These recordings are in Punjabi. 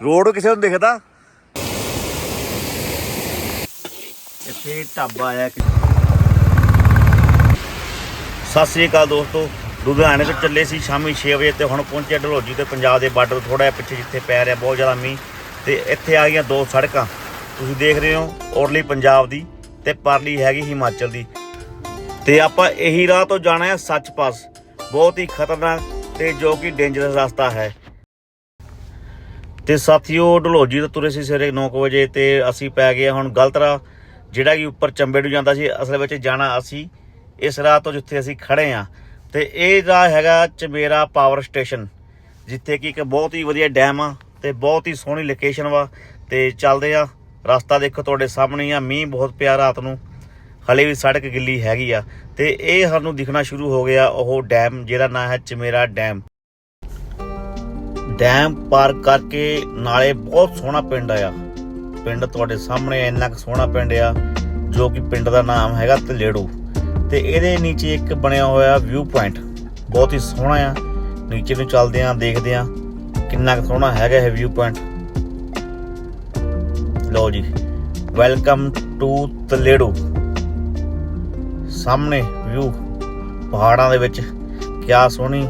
ਰੋਡ ਕਿਸੇ ਨੂੰ ਦਿਖਦਾ? ਇੱਥੇ ਢਾਬਾ ਆਇਆ ਕਿ ਸਤਿ ਸ੍ਰੀ ਅਕਾਲ ਦੋਸਤੋ। ਲੁਧਿਆਣੇ ਤੋਂ ਚੱਲੇ ਸੀ ਸ਼ਾਮੀ 6 ਵਜੇ ਤੇ ਹੁਣ ਪਹੁੰਚੇ ਡਲਹੌਜੀ ਤੇ ਪੰਜਾਬ ਦੇ ਬਾਰਡਰ ਥੋੜਾ ਜਿਹਾ ਪਿੱਛੇ ਜਿੱਥੇ ਪੈ ਰਿਹਾ ਬਹੁਤ ਜ਼ਿਆਦਾ ਮੀਂਹ। ਤੇ ਇੱਥੇ ਆ ਗਈਆਂ ਦੋ ਸੜਕਾਂ। ਤੁਸੀਂ ਦੇਖ ਰਹੇ ਹੋ ਔਰਲੀ ਪੰਜਾਬ ਦੀ ਤੇ ਪਰਲੀ ਹੈਗੀ ਹਿਮਾਚਲ ਦੀ। ਤੇ ਆਪਾਂ ਇਹੀ ਰਾਹ ਤੋਂ ਜਾਣਾ ਹੈ ਸੱਚ ਪਾਸ ਬਹੁਤ ਹੀ ਖਤਰਨਾਕ ਤੇ ਜੋ ਕਿ ਡੇਂਜਰਸ ਰਸਤਾ ਹੈ। ਤੇ ਸਾਥੀਓ ਢਲੋਜੀ ਤੋਂ ਤੁਰੇ ਸੀ ਸਵੇਰੇ 9 ਵਜੇ ਤੇ ਅਸੀਂ ਪੈ ਗਏ ਹੁਣ ਗਲਤ ਰਾਹ ਜਿਹੜਾ ਕਿ ਉੱਪਰ ਚੰਬੇ ਨੂੰ ਜਾਂਦਾ ਸੀ, ਅਸਲ ਵਿੱਚ ਜਾਣਾ ਅਸੀਂ ਇਸ ਰਾਹ ਤੋਂ ਜਿੱਥੇ ਅਸੀਂ ਖੜੇ ਆ ਤੇ ਇਹ ਰਾਹ ਹੈਗਾ ਚਮੇਰਾ ਪਾਵਰ ਸਟੇਸ਼ਨ ਜਿੱਥੇ ਕਿ ਇੱਕ ਬਹੁਤ ਹੀ ਵਧੀਆ ਡੈਮ ਆ ਤੇ ਬਹੁਤ ਹੀ ਸੋਹਣੀ ਲੋਕੇਸ਼ਨ ਵਾ ਤੇ ਚੱਲਦੇ ਆ ਰਸਤਾ ਦੇਖੋ ਤੁਹਾਡੇ ਸਾਹਮਣੇ ਆ, ਮੀਂਹ ਬਹੁਤ ਪਿਆ ਰਾਤ ਨੂੰ, ਹਲੇ ਵੀ ਸੜਕ ਗਿੱਲੀ ਹੈਗੀ ਆ ਤੇ ਇਹ ਸਾਨੂੰ ਦਿਖਣਾ ਸ਼ੁਰੂ ਹੋ ਗਿਆ ਉਹ ਡੈਮ ਜਿਹਦਾ ਨਾਂ ਹੈ ਚਮੇਰਾ ਡੈਮ ਡੈਮ ਪਾਰ ਕਰਕੇ ਨਾਲੇ ਬਹੁਤ ਸੋਹਣਾ ਪਿੰਡ ਆ ਪਿੰਡ ਤੁਹਾਡੇ ਸਾਹਮਣੇ ਇੰਨਾ ਕੁ ਸੋਹਣਾ ਪਿੰਡ ਆ, ਜੋ ਕਿ ਪਿੰਡ ਦਾ ਨਾਮ ਹੈਗਾ ਤਲੇੜੂ। ਤੇ ਇਹਦੇ ਨੀਚੇ ਇੱਕ ਬਣਿਆ ਹੋਇਆ ਵਿਊ ਪੁਆਇੰਟ। ਬਹੁਤ ਹੀ ਸੋਹਣਾ ਆ। ਨੀਚੇ ਨੂੰ ਚੱਲਦੇ ਆ, ਦੇਖਦੇ ਆ ਕਿੰਨਾ ਕੁ ਸੋਹਣਾ ਹੈਗਾ ਇਹ ਵਿਊ ਪੁਆਇੰਟ। ਲਓ ਜੀ, ਵੈਲਕਮ ਟੂ ਤਲੇੜੂ। ਸਾਹਮਣੇ ਵਿਊ, ਪਹਾੜਾਂ ਦੇ ਵਿੱਚ। ਕਿਆ ਸੋਹਣੀ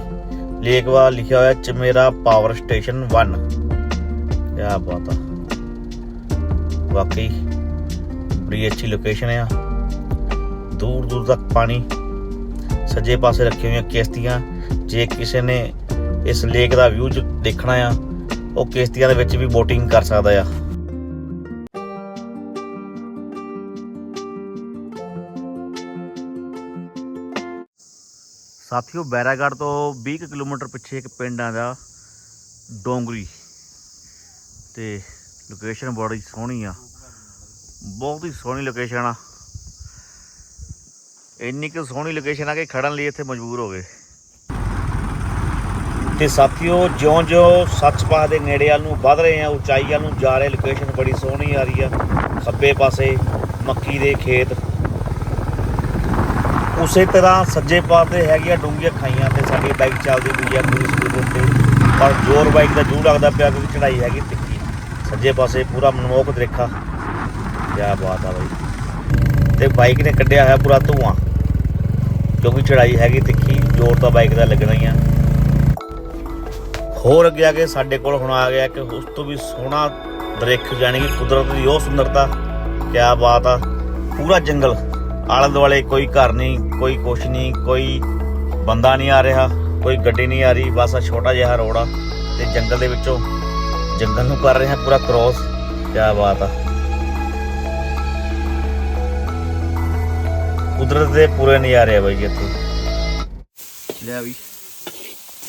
ਲੇਕਵਾ ਲਿਖਿਆ ਹੋਇਆ ਚਮੇਰਾ ਪਾਵਰ ਸਟੇਸ਼ਨ 1 ਕਿਆ ਬਾਤ ਆ। ਵਾਕਈ ਬੜੀ ਅੱਛੀ ਲੋਕੇਸ਼ਨ ਆ। ਦੂਰ ਦੂਰ ਤੱਕ ਪਾਣੀ ਸੱਜੇ ਪਾਸੇ ਰੱਖੀਆਂ ਹੋਈਆਂ ਕਿਸ਼ਤੀਆਂ। ਜੇ ਕਿਸੇ ਨੇ ਇਸ ਲੇਕ ਦਾ ਵਿਊ ਦੇਖਣਾ ਆ, ਉਹ ਕਿਸ਼ਤੀਆਂ ਦੇ ਵਿੱਚ ਵੀ ਬੋਟਿੰਗ ਕਰ ਸਕਦਾ ਆ। ਸਾਥੀਓ ਬੈਰਾਗੜ੍ਹ ਤੋਂ 20 ਕੁ ਕਿਲੋਮੀਟਰ ਪਿੱਛੇ ਇੱਕ ਪਿੰਡ ਆਂਦਾ ਡੋਂਗਰੀ। ਤੇ ਲੋਕੇਸ਼ਨ ਬੜੀ ਸੋਹਣੀ ਆ। ਬਹੁਤ ਹੀ ਸੋਹਣੀ ਲੋਕੇਸ਼ਨ ਆ। ਇੰਨੀ ਕੁ ਸੋਹਣੀ ਲੋਕੇਸ਼ਨ ਆ ਕਿ ਖੜਨ ਲਈ ਇੱਥੇ ਮਜਬੂਰ ਹੋ ਗਏ। ਤੇ ਸਾਥੀਓ, ਜਿਉਂ-ਜਿਉਂ ਸੱਚਪਾਹ ਦੇ ਨੇੜੇ ਵੱਲ ਨੂੰ ਵੱਧ ਰਹੇ ਆ, ਉਚਾਈ ਵੱਲ ਨੂੰ ਜਾ ਰਹੇ ਲੋਕੇਸ਼ਨ ਬੜੀ ਸੋਹਣੀ ਆ ਰਹੀ ਆ। ਖੱਬੇ ਪਾਸੇ ਮੱਕੀ ਦੇ ਖੇਤ। ਉਸੇ ਤਰ੍ਹਾਂ ਸੱਜੇ ਪਾਸੇ ਹੈਗੀਆਂ ਡੂੰਘੀਆਂ ਖਾਈਆਂ ਤੇ ਸਾਡੀ ਬਾਈਕ ਚੱਲਦੀ ਪਈ ਆ ਪੂਰੀ ਸਪੀਡ ਉੱਤੇ। ਪਰ ਜ਼ੋਰ ਬਾਈਕ ਦਾ ਜੂ ਲੱਗਦਾ ਪਿਆ ਕਿਉਂਕਿ ਚੜਾਈ ਹੈਗੀ ਤਿੱਖੀ। ਸੱਜੇ ਪਾਸੇ ਪੂਰਾ ਮਨਮੋਹਕ ਦੇਖਾ ਕਿਆ ਬਾਤ ਆ ਬਾਈ। ਤੇ ਬਾਈਕ ਨੇ ਕੱਢਿਆ ਹੋਇਆ ਪੂਰਾ ਧੂਆਂ। ਕਿਉਂਕਿ ਚੜਾਈ ਹੈਗੀ ਤਿੱਖੀ, ਜ਼ੋਰ ਤਾਂ ਬਾਈਕ ਦਾ ਲੱਗਣਾ ਹੀ ਆ। ਹੋਰ ਅੱਗੇ ਆ ਕੇ ਸਾਡੇ ਕੋਲ ਹੁਣ ਆ ਗਿਆ ਕਿ ਉਸ ਤੋਂ ਵੀ ਸੋਹਣਾ ਦ੍ਰਿਸ਼ ਯਾਨੀ ਕਿ ਕੁਦਰਤ ਦੀ ਉਹ ਸੁੰਦਰਤਾ। ਕਿਆ ਬਾਤ ਆ। ਪੂਰਾ ਜੰਗਲ। ਆਲੇ ਦੁਆਲੇ ਕੋਈ ਘਰ ਨਹੀਂ ਕੋਈ ਕੁਛ ਨਹੀਂ ਕੋਈ ਬੰਦਾ ਨਹੀਂ ਆ ਰਿਹਾ ਕੋਈ ਗੱਡੀ ਨਹੀਂ ਆ ਰਹੀ ਬਸ ਆ ਛੋਟਾ ਜਿਹਾ ਰੋਡ ਆ ਤੇ ਜੰਗਲ ਦੇ ਵਿੱਚੋਂ ਜੰਗਲ ਨੂੰ ਕਰ ਰਹੇ ਹਾਂ ਪੂਰਾ ਕ੍ਰੋਸ ਕਿਆ ਬਾਤ ਆ। ਕੁਦਰਤ ਦੇ ਪੂਰੇ ਨਜ਼ਾਰੇ ਆ ਰਿਹਾ ਬਾਈ ਇੱਥੇ। ਲੈ ਵੀ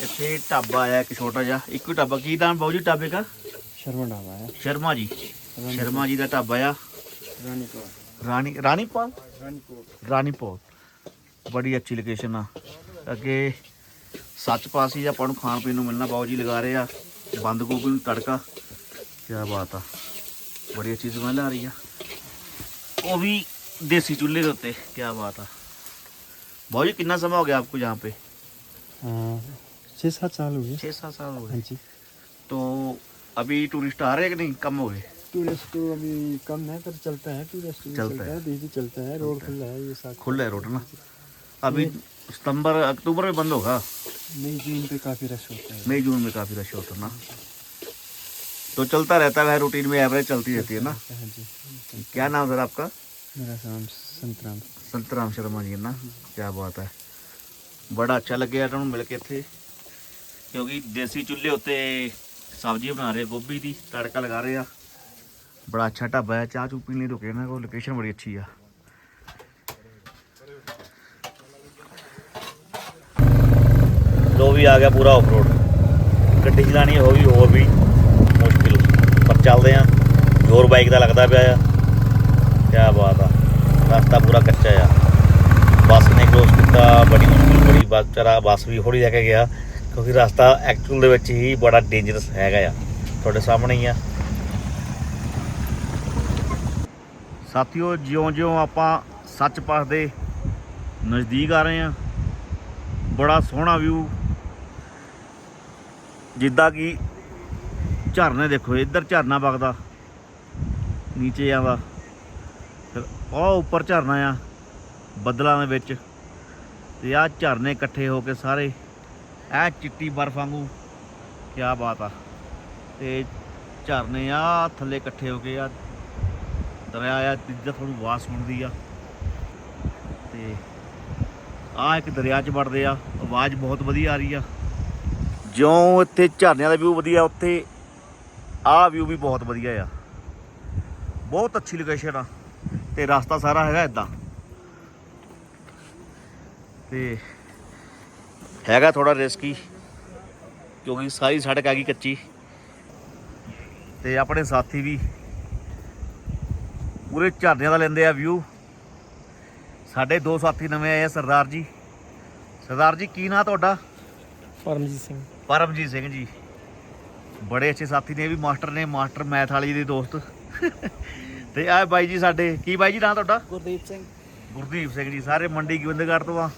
ਇੱਥੇ ਟਾਬਾ ਆਇਆ ਇੱਕ ਛੋਟਾ ਜਿਹਾ। ਇੱਕੋ ਟਾਬਾ ਕੀ ਨਾਮ ਬਾਊ ਜੀ ਟਾਬੇ ਦਾ? ਸ਼ਰਮਾ ਢਾਬਾ ਹੈ ਸ਼ਰਮਾ ਜੀ। ਸ਼ਰਮਾ ਜੀ ਦਾ ਟਾਬਾ ਆ। ਰਾਣੀਪਾਲ ਰਾਣੀ ਰਾਣੀਪਾਲ रानीपुर ਰਾਣੀਪੁਰ ਬੜੀ ਅੱਛੀ ਲੋਕੇਸ਼ਨ ਆ ਅੱਗੇ ਸੱਚ ਪਾਸ ਹੀ ਆਪਾਂ ਨੂੰ ਖਾਣ ਪੀਣ ਨੂੰ ਮਿਲਣਾ ਬਾਊ ਜੀ ਲਗਾ ਰਹੇ ਆ ਬੰਦ ਗੋਭੀ ਨੂੰ ਤੜਕਾ ਕੀ ਬਾਤ ਆ ਬੜੀ ਅੱਛੀ ਸਮੈਲ ਆ ਰਹੀ ਆ ਉਹ ਵੀ ਦੇਸੀ ਚੁੱਲ੍ਹੇ ਦੇ ਉੱਤੇ ਕੀ ਬਾਤ ਆ ਬਾਊ ਜੀ ਕਿੰਨਾ ਸਮਾਂ ਹੋ ਗਿਆ आपको यहाँ पे हाँ, छः सात साल हुए छः सात साल हो हाँ गए जी तो अभी टूरिस्ट आ रहे हैं कि नहीं कम हो गए टूरिस्ट तो अभी कम है पर चलता है टूरिस्ट भी चलता चलता है। है डेली चलता है रोड खुला है ये साथ खुला है रोड ना अभी सितंबर अक्टूबर में बंद होगा मई जून पे काफ़ी रश होता है मई जून में काफ़ी रश होता है ना तो चलता रहता है रूटीन में एवरेज चलती रहती है ना हाँ जी क्या नाम सर आपका मेरा नाम संतराम संतराम शर्मा जी है ना क्या बात है बड़ा अच्छा लग गया ਤੁਹਾਨੂੰ ਮਿਲ ਕੇ ਇੱਥੇ ਕਿਉਂਕਿ ਦੇਸੀ ਚੁੱਲ੍ਹੇ ਉੱਤੇ ਸਬਜ਼ੀ ਬਣਾ ਰਹੇ ਗੋਭੀ ਦੀ ਤੜਕਾ ਲਗਾ ਰਹੇ ਆ ਬੜਾ ਅੱਛਾ ਢਾਬਾ ਹੈ ਚਾਹ ਚੂ ਪੀਣ ਲਈ ਰੁਕੇ ਨਾ ਕੋ ਲੋਕੇਸ਼ਨ ਬੜੀ ਅੱਛੀ ਆ ਲੋ ਵੀ ਆ ਗਿਆ ਪੂਰਾ ਆਫ ਰੋਡ ਗੱਡੀ ਚਲਾਣੀ ਹੋ ਗਈ ਹੋਰ ਵੀ ਮੁਸ਼ਕਿਲ ਪਰ ਚੱਲਦੇ ਆ ਜ਼ੋਰ ਬਾਈਕ ਦਾ ਲੱਗਦਾ ਪਿਆ ਆ ਕਿਆ ਬਾਤ ਆ ਰਸਤਾ ਪੂਰਾ ਕੱਚਾ ਆ ਬੱਸ ਨੇ ਕ੍ਰੋਸ ਕੀਤਾ ਬੜੀ ਮੁਸ਼ਕਿਲ ਬੜੀ ਬੱਸ ਚਰਾ ਬੱਸ ਵੀ ਹੌਲੀ ਲੈ ਕੇ ਗਿਆ ਕਿਉਂਕਿ ਰਸਤਾ ਐਕਚੁਅਲ ਦੇ ਵਿੱਚ ਹੀ ਬੜਾ ਡੇਂਜਰਸ ਹੈਗਾ ਆ ਤੁਹਾਡੇ ਸਾਹਮਣੇ ਹੀ ਆ ਸਾਥੀਓ, ਜਿਉਂ-ਜਿਉਂ ਆਪਾਂ ਸੱਚ ਪਾਸ ਦੇ ਨਜ਼ਦੀਕ ਆ ਰਹੇ ਆ ਬੜਾ ਸੋਹਣਾ ਵਿਊ ਜਿੱਦਾਂ ਕਿ ਝਰਨੇ ਦੇਖੋ, ਇੱਧਰ ਝਰਨਾ ਵਗਦਾ, ਨੀਚੇ ਆਵਾ ਫਿਰ ਉਹ ਉੱਪਰ ਝਰਨਾ ਆ, ਬੱਦਲਾਂ ਦੇ ਵਿੱਚ, ਤੇ ਆ ਝਰਨੇ ਇਕੱਠੇ ਹੋ ਕੇ ਸਾਰੇ ਐ ਚਿੱਟੀ ਬਰਫ਼ ਵਾਂਗੂ ਕੀ ਬਾਤ ਆ, ਤੇ ਝਰਨੇ ਆ ਥੱਲੇ ਇਕੱਠੇ ਹੋ ਕੇ ਆ ਦਰਿਆ ਆ ਜਿੱਦਾਂ ਤੁਹਾਨੂੰ ਆਵਾਜ਼ ਸੁਣਦੀ ਆ। ਤੇ ਆ ਇੱਕ ਦਰਿਆ 'ਚ ਵੜਦੇ ਆ, ਆਵਾਜ਼ ਬਹੁਤ ਵਧੀਆ ਆ ਰਹੀ ਆ। ਜਿਉਂ ਇੱਥੇ ਝਰਨਿਆਂ ਦਾ ਵਿਊ ਵਧੀਆ, ਉੱਥੇ ਆਹ ਵਿਊ ਵੀ ਬਹੁਤ ਵਧੀਆ ਆ। ਬਹੁਤ ਅੱਛੀ ਲੋਕੇਸ਼ਨ ਆ, ਤੇ ਰਸਤਾ ਸਾਰਾ ਹੈਗਾ ਇਦਾਂ ਤੇ ਹੈਗਾ ਥੋੜਾ ਰਿਸਕੀ ਕਿਉਂਕਿ ਸਾਰੀ ਸੜਕ ਆ ਗਈ ਕੱਚੀ। ਤੇ ਆਪਣੇ ਸਾਥੀ ਵੀ ਪੂਰੇ ਝਰਨਿਆਂ ਦਾ ਲੈਂਦੇ ਆ ਵਿਊ ਸਾਡੇ ਦੋ ਸਾਥੀ ਨਵੇਂ ਆਏ ਆ ਸਰਦਾਰ ਜੀ। ਸਰਦਾਰ ਜੀ ਕੀ ਨਾਂ ਤੁਹਾਡਾ? ਪਰਮਜੀਤ ਸਿੰਘ। ਪਰਮਜੀਤ ਸਿੰਘ ਜੀ। ਬੜੇ ਅੱਛੇ ਸਾਥੀ ਨੇ ਇਹ ਵੀ ਮਾਸਟਰ ਨੇ ਮਾਸਟਰ ਮੈਥ ਵਾਲੀ ਦੇ ਦੋਸਤ। ਤੇ ਆ ਬਾਈ ਜੀ ਸਾਡੇ ਕੀ ਬਾਈ ਜੀ ਨਾਂ ਤੁਹਾਡਾ? ਗੁਰਦੀਪ ਸਿੰਘ। ਗੁਰਦੀਪ ਸਿੰਘ ਜੀ ਸਾਰੇ ਮੰਡੀ ਗੋਬਿੰਦਗੜ੍ਹ ਤੋਂ ਆ।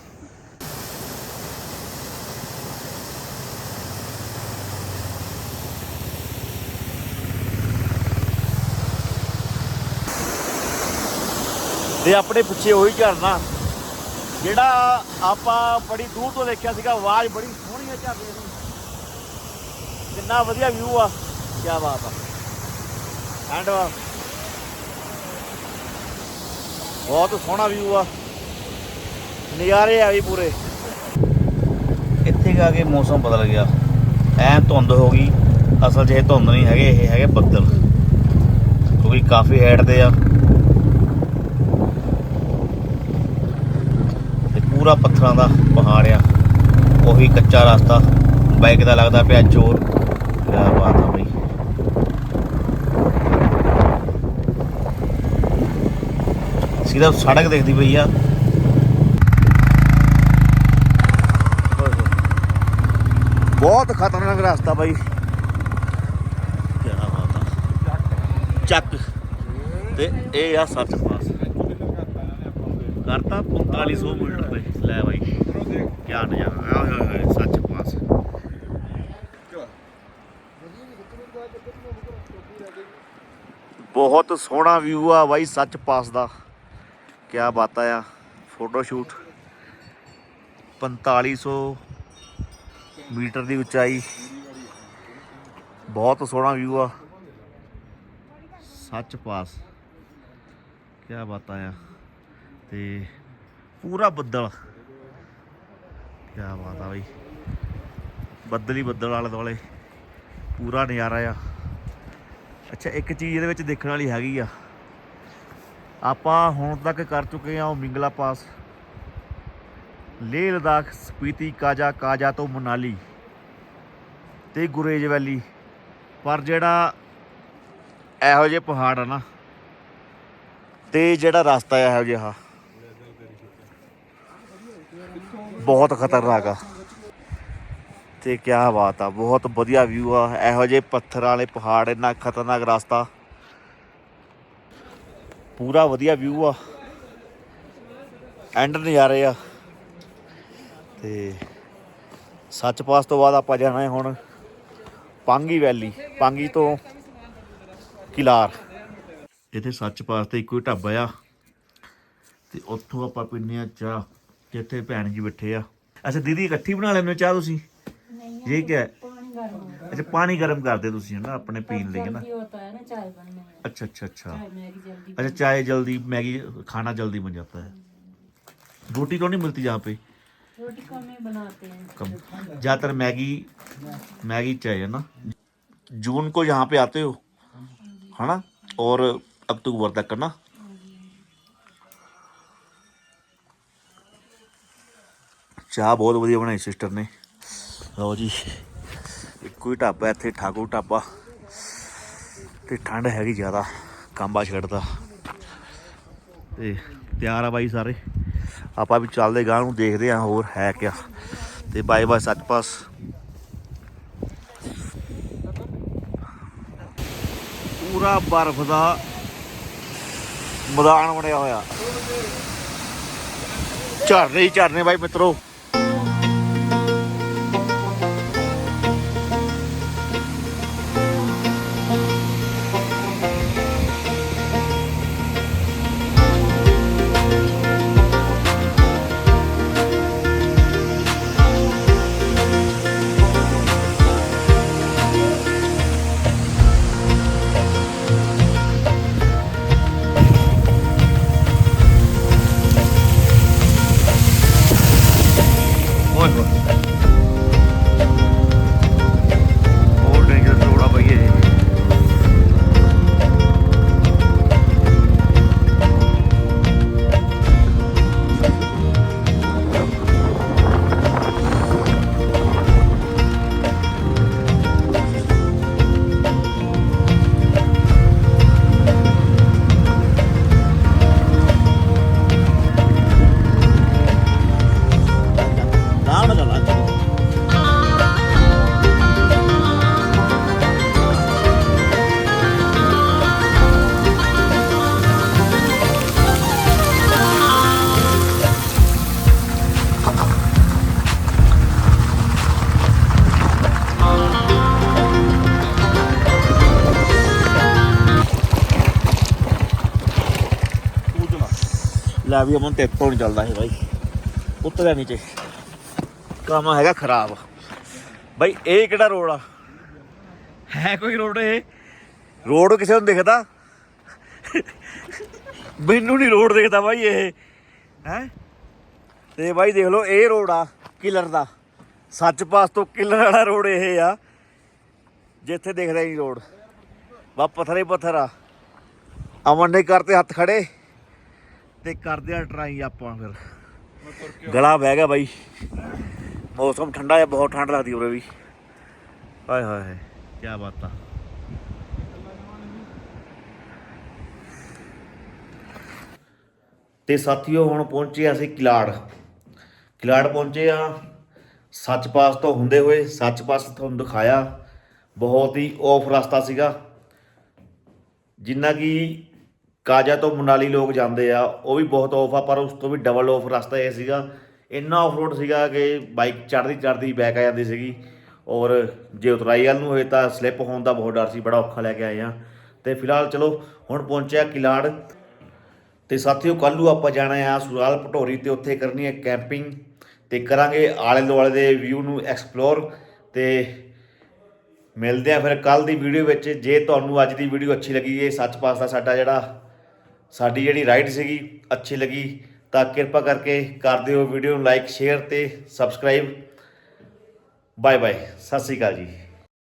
ਤੇ ਆਪਣੇ ਪਿੱਛੇ ਉਹੀ ਝਰਨਾ। ਜਿਹੜਾ ਆਪਾਂ ਬੜੀ ਦੂਰ ਤੋਂ ਦੇਖਿਆ ਸੀਗਾ, ਆਵਾਜ਼ ਬੜੀ ਸੋਹਣੀ ਹੈ ਝਰਨੇ ਦੀ। ਕਿੰਨਾ ਵਧੀਆ ਵਿਊ ਆ। ਕੀ ਬਾਤ ਆ। ਐਂਡ ਬਹੁਤ ਸੋਹਣਾ ਵਿਊ ਆ। ਨਜ਼ਾਰੇ ਆ ਵੀ ਪੂਰੇ। ਇੱਥੇ ਆ ਕੇ ਮੌਸਮ ਬਦਲ ਗਿਆ। ਐਂ ਧੁੰਦ ਹੋ ਗਈ। ਅਸਲ 'ਚ ਇਹ ਧੁੰਦ ਨਹੀਂ ਹੈਗੇ, ਇਹ ਹੈਗੇ ਬੱਦਲ। ਕਿਉਂਕਿ ਕਾਫੀ ਹੈਡ ਤੇ ਆ ਤੇ ਪੂਰਾ ਪੱਥਰਾਂ ਦਾ ਪਹਾੜ ਆ। ਉਹੀ ਕੱਚਾ ਰਸਤਾ। ਬਾਈਕ ਦਾ ਲੱਗਦਾ ਪਿਆ ਜ਼ੋਰ ਕੀ ਬਾਤ ਆ ਬਈ। ਸਿਰਫ ਸੜਕ ਦੇਖਦੀ ਪਈ ਆ। ਬਹੁਤ ਖਤਰਨਾਕ ਰਸਤਾ ਬਾਈ। ਕੀ ਬਾਤ ਆ। ਚੱਕ। ਤੇ ਇਹ ਆ ਸੱਚ ਪਾਸ। ਕਰਤਾ 4500 ਮੀਟਰ ਤੇ। ਲੈ ਬਾਈ। ਕੀ ਨਜ਼ਾਰਾ। ਆਏ ਹੋਏ ਹੋਏ, ਸੱਚ ਪਾਸ। ਬਹੁਤ ਸੋਹਣਾ ਵਿਊ ਆ ਬਾਈ ਸੱਚ ਪਾਸ ਦਾ। ਕੀ ਬਾਤ ਆ। Photo shoot. 4500 ਮੀਟਰ ਦੀ ਉਚਾਈ। ਬਹੁਤ ਸੋਹਣਾ ਵਿਊ ਆ। ਸੱਚ ਪਾਸ। ਕੀ ਬਾਤ ਆ। ਤੇ ਪੂਰਾ ਬੱਦਲ। ਕੀ ਬਾਤ ਆ ਬਈ। ਬੱਦਲ ਹੀ ਬੱਦਲ ਆਲੇ ਦੁਆਲੇ। ਪੂਰਾ ਨਜ਼ਾਰਾ ਆ। ਅੱਛਾ, ਇੱਕ ਚੀਜ਼ ਇਹਦੇ ਵਿੱਚ ਦੇਖਣ ਵਾਲੀ ਹੈਗੀ ਆ। ਆਪਾਂ ਹੁਣ ਤੱਕ ਕਰ ਚੁੱਕੇ ਆ ਉਹ ਮਿੰਗਲਾ ਪਾਸ। ਲੇਹ ਲਦਾਖ ਸਪੀਤੀ ਕਾਜਾ ਕਾਜਾ ਤੋਂ ਮਨਾਲੀ ਤੇ ਗੁਰੇਜ ਵੈਲੀ। ਪਰ ਜਿਹੜਾ ਇਹੋ ਜਿਹੇ ਪਹਾੜ ਆ ਨਾ, ਤੇ ਜਿਹੜਾ ਰਸਤਾ ਆ ਇਹੋ ਜਿਹਾ ਬਹੁਤ ਖਤਰਨਾਕ ਆ। ਤੇ ਕੀ ਬਾਤ ਆ, ਬਹੁਤ ਵਧੀਆ ਵਿਊ ਆ। ਇਹੋ ਜਿਹੇ ਪੱਥਰ ਵਾਲੇ ਪਹਾੜ, ਇੰਨਾ ਖਤਰਨਾਕ ਰਸਤਾ। ਪੂਰਾ ਵਧੀਆ ਵਿਊ ਆ। ਐਂਡ ਨਜ਼ਾਰੇ ਆ। ਤੇ ਸੱਚ ਪਾਸ ਤੋਂ ਬਾਅਦ ਆਪਾਂ ਜਾਣਾ ਹੈ ਹੁਣ ਪਾਂਗੀ ਵੈਲੀ, ਪਾਂਗੀ ਤੋਂ ਕਿਲਾਰ। ਇੱਥੇ ਸੱਚ ਪਾਸ ਤੇ ਇੱਕੋ ਹੀ ਢਾਬਾ ਆ। ਤੇ ਉੱਥੋਂ ਆਪਾਂ ਪੀਂਦੇ ਆ ਚਾਹ। ਜਿੱਥੇ ਭੈਣ ਜੀ ਬੈਠੇ ਆ ਅੱਛਾ ਦੀਦੀ ਇਕੱਠੀ ਬਣਾ ਲੈਂਦੇ ਹੋ ਚਾਹ ਤੁਸੀਂ नहीं ये क्या है? पानी गर्म होता ਅੱਛਾ ਪਾਣੀ ਗਰਮ ਕਰਦੇ ਤੁਸੀਂ ਨਾ ਆਪਣੇ ਪੀਣ ਲਈ ਹੈ ਨਾ जल्दी होता है ना चाय बनने में अच्छा अच्छा अच्छा चाय मैगी जल्दी अच्छा चाय जल्दी मैगी खाना जल्दी बन जाता है रोटी तो नहीं मिलती यहाँ पे रोटी कम ही बनाते हैं कम ज़्यादातर मैगी मैगी चाहिए ना जून को यहाँ पे आते हो है ना और अक्टूबर तक का ना ਚਾਹ ਬਹੁਤ ਵਧੀਆ ਬਣਾਈ ਸਿਸਟਰ ਨੇ। ਲਓ ਜੀ, ਇੱਕੋ ਹੀ ਢਾਬਾ ਇੱਥੇ, ਠਾਕੁਰ ਢਾਬਾ। ਤੇ ਠੰਡ ਹੈਗੀ ਜ਼ਿਆਦਾ, ਕਾਂਬਾ ਛੱਡਦਾ। ਤੇ ਤਿਆਰ ਆ ਬਾਈ ਸਾਰੇ। ਆਪਾਂ ਵੀ ਚੱਲਦੇ ਗਾਂ ਨੂੰ, ਦੇਖਦੇ ਆ ਹੋਰ ਹੈ ਕਿਆ। ਤੇ ਬਾਈ ਬਾਈ ਸੱਚ ਪਾਸ। ਪੂਰਾ ਬਰਫ਼ ਦਾ ਮੈਦਾਨ ਬਣਿਆ ਹੋਇਆ। ਝਰਨੇ ਹੀ ਝਰਨੇ ਬਾਈ ਮਿੱਤਰੋ। ਲੈ ਵੀ ਅਮਨ ਤੇ ਤੋਂ ਨਹੀਂ ਚੱਲਦਾ ਇਹ ਬਾਈ। ਉੱਤਰਿਆ ਨੀਚੇ। ਕੰਮ ਹੈਗਾ ਖਰਾਬ। ਬਾਈ ਇਹ ਕਿਹੜਾ ਰੋਡ ਆ? ਹੈ ਕੋਈ ਰੋਡ ਇਹ? ਰੋਡ ਕਿਸੇ ਨੂੰ ਦਿਖਦਾ? ਮੈਨੂੰ ਨਹੀਂ ਰੋਡ ਦਿਖਦਾ ਬਾਈ ਇਹ। ਹੈ? ਤੇ ਬਾਈ ਦੇਖ ਲਓ ਇਹ ਰੋਡ ਆ ਕਿਲਰ ਦਾ। ਸੱਚ ਪਾਸ ਤੋਂ ਕਿਲਰ ਵਾਲਾ ਰੋਡ ਇਹ ਆ। ਜਿੱਥੇ ਦਿਖਦਾ ਹੀ ਨਹੀਂ ਰੋਡ। ਬਾ ਪੱਥਰ ਹੀ ਪੱਥਰ ਆ। ਅਮਨ ਨੇ ਕਰਤੇ ਹੱਥ ਖੜੇ। ਤੇ ਕਰਦੇ ਆ ਟਰਾਈ ਆਪਾਂ ਫਿਰ। ਗਲਾ ਬਹਿ ਗਿਆ ਬਾਈ। ਮੌਸਮ ਠੰਡਾ ਹੈ ਬਹੁਤ ਠੰਡ ਲੱਗਦੀ ਉਰੇ ਵੀ। ਹਾਏ ਹਾਏ ਹਾਏ ਕੀ ਬਾਤ ਆ। ਤੇ ਸਾਥੀਓ ਹੁਣ ਪਹੁੰਚੇ ਅਸੀਂ ਕਿਲਾੜ। ਕਿਲਾੜ ਪਹੁੰਚੇ ਆ ਸੱਚ ਪਾਸ ਤੋਂ ਹੁੰਦੇ ਹੋਏ ਸੱਚ ਪਾਸ ਤੁਹਾਨੂੰ ਦਿਖਾਇਆ। ਬਹੁਤ ਹੀ ਔਫ ਰਸਤਾ ਸੀਗਾ। ਜਿੰਨਾ ਕਿ ਕਾਜਾ ਤੋਂ ਮਨਾਲੀ ਲੋਕ ਜਾਂਦੇ ਆ, ਉਹ ਵੀ ਬਹੁਤ ਔਫ ਆ, ਪਰ ਉਸ ਤੋਂ ਵੀ ਡਬਲ ਔਫ ਰਸਤਾ ਇਹ ਸੀਗਾ। ਇੰਨਾ ਆਫ ਰੋਡ ਸੀਗਾ ਕਿ ਬਾਈਕ ਚੜ੍ਹਦੀ ਚੜ੍ਹਦੀ ਬੈਕ ਆ ਜਾਂਦੀ ਸੀਗੀ। ਔਰ ਜੇ ਉਤਰਾਈ ਵੱਲ ਨੂੰ ਹੋਏ ਤਾਂ ਸਲਿੱਪ ਹੋਣ ਦਾ ਬਹੁਤ ਡਰ ਸੀ, ਬੜਾ ਔਖਾ ਲੈ ਕੇ ਆਏ ਆ। ਤੇ ਫਿਲਹਾਲ ਚਲੋ, ਹੁਣ ਪਹੁੰਚਿਆ ਕਿਲਾੜ। ਤੇ ਸਾਥੀਓ, ਕੱਲ੍ਹ ਨੂੰ ਆਪਾਂ ਜਾਣਾ ਆ ਸੁਰਾਲ ਭਟੋਰੀ ਤੇ ਉੱਥੇ ਕਰਨੀ ਹੈ ਕੈਂਪਿੰਗ ਤੇ ਕਰਾਂਗੇ ਆਲੇ ਦੁਆਲੇ ਦੇ ਵਿਊ ਨੂੰ ਐਕਸਪਲੋਰ ਤੇ ਮਿਲਦੇ ਆ ਫਿਰ ਕੱਲ ਦੀ ਵੀਡੀਓ ਵਿੱਚ। ਜੇ ਤੁਹਾਨੂੰ ਅੱਜ ਦੀ ਵੀਡੀਓ ਅੱਛੀ ਲੱਗੀ ਹੈ ਸੱਚ ਪਾਸ ਦਾ ਸਾਡਾ ਜਿਹੜਾ ਸਾਡੀ ਜਿਹੜੀ ਰਾਈਡ ਸੀਗੀ ਅੱਛੀ ਲੱਗੀ, ਤਾਂ ਕਿਰਪਾ ਕਰਕੇ ਕਰ ਦਿਓ ਵੀਡੀਓ ਨੂੰ ਲਾਈਕ, ਸ਼ੇਅਰ ਤੇ ਸਬਸਕ੍ਰਾਈਬ। ਬਾਏ ਬਾਏ, ਸਤਿ ਸ਼੍ਰੀ ਅਕਾਲ ਜੀ।